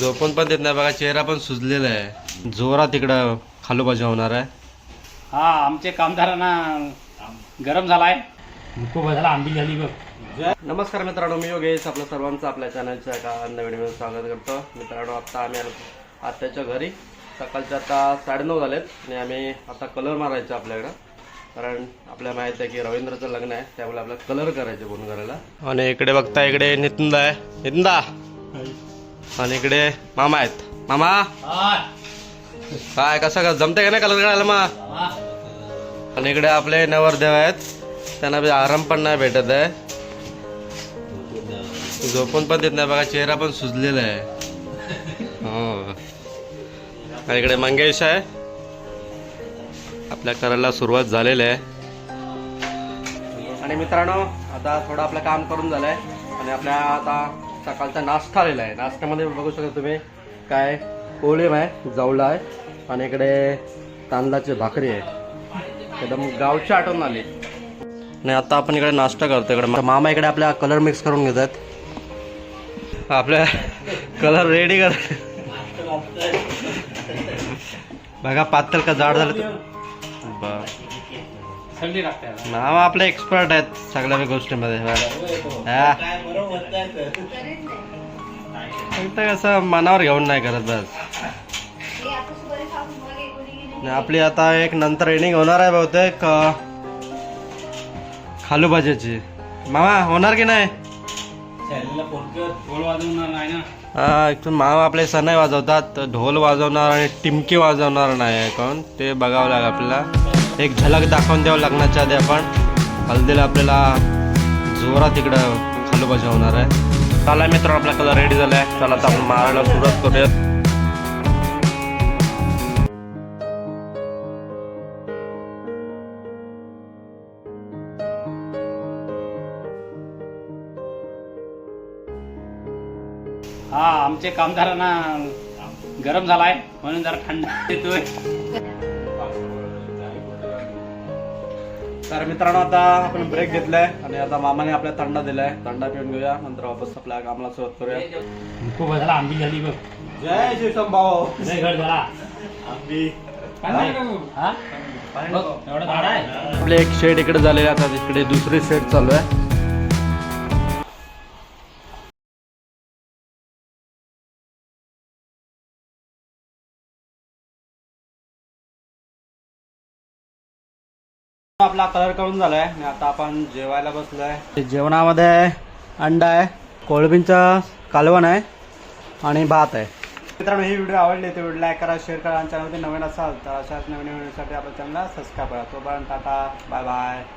झोपून पण देत नाही. बघा चेहरा पण सुजलेला आहे. जोरात इकडं खालू बाजू होणार आहे. हा आमचे कामदारांना गरम झालाय. खूप झाला आंबी झाली बघ. नमस्कार मित्रांनो मी योगेश. आपल्या सर्वांचं आपल्या चॅनलच्या एका नवीन व्हिडिओ स्वागत करतो. मित्रांनो आत्ता आम्ही आलो आत्याच्या घरी. सकाळचे आता साडेनऊ झालेत आणि आम्ही आता कलर मारायचा आपल्याकडं. कारण आपल्याला माहीत आहे की रवींद्रचं लग्न आहे त्यामुळे आपल्याला कलर करायचे बोलून करायला आणि इकडे बघता इकडे नितंदा आहे. नितंदा आणि इकडे मामा आहेत. मामा? काय कसं का जमते का नाही कलर करायला मग आणि इकडे आपले नवरदेव आहेत. त्यांना आराम पण नाही भेटत आहे. झोपून पण देत नाही. बघा चेहरा पण सुजलेला आहे. हो. आणि इकडे मंगेश आहे. आपल्या करायला सुरुवात झालेली आहे. आणि मित्रांनो आता थोडं आपलं काम करून झालंय. आणि आपल्या आता सकाळचा नाश्ता आलेला आहे. नाश्त्यामध्ये बघू शकता तुम्ही काय कोळीम आहे जवळा आहे आणि इकडे तांदळाची भाकरी आहे. एकदम गावची आठवण आली. नाही आता आपण इकडे नाश्ता करतो. इकडे मामा इकडे आपल्या कलर मिक्स करून घेतात. आपल्या कलर रेडी कर बघा पातळ का जाड झालं तर- बर. थंडी लागते मामा आपले एक्सपर्ट आहेत सगळ्या गोष्टीमध्ये. हा. फक्त कसं मनावर घेऊन नाही करत बस. आपली आता एक नंतर एंडिंग होणार आहे बहुतेक खालू भाजीची मामा होणार की नाही? ढोल वाजवणार नाही ना. हा इथून मामा आपले सनई वाजवतात. ढोल वाजवणार आणि टिमकी वाजवणार नाही कोण? ते बघावं लागेल आपल्याला. एक झलक दाखवून द्यावं लग्नाच्या आधी आपण. हल्दीला आपल्याला जोरात इकडं खालू होणार आहे. चला मित्र आपला कलर रेडी झाला आहे चला तर आपण मारायला सुरुवात करूया हा आमचे कामदारांना गरम झालाय म्हणून जरा थंड येतोय तर मित्रांनो आता आपण ब्रेक घेतलाय आणि आता मामाने आपल्या थंडा दिलाय. थंडा पिऊन घेऊया. नंतर वापस आपल्या कामाला सुरुवात करूया. खूप झाला आंबी झाली बघ. जय श्री भाऊ घड झाला. हा? आहे. आपले एक शेड इकडे झालेले आता इकडे दुसरी शेड चालू आहे. आपला कलर करून झालाय. आणि आता आपण जेवायला बसलोय. जेवणामध्ये अंडा आहे कोळबींचं कालवण आहे आणि भात आहे. मित्रांनो ही व्हिडिओ आवडली तर व्हिडिओ लाईक करा शेअर करा आणि चॅनलमध्ये नवीन असाल तर अशाच नवीन व्हिडिओसाठी आपल्या चॅनलला सबस्क्राईब करा. तोपर्यंत टाटा बाय बाय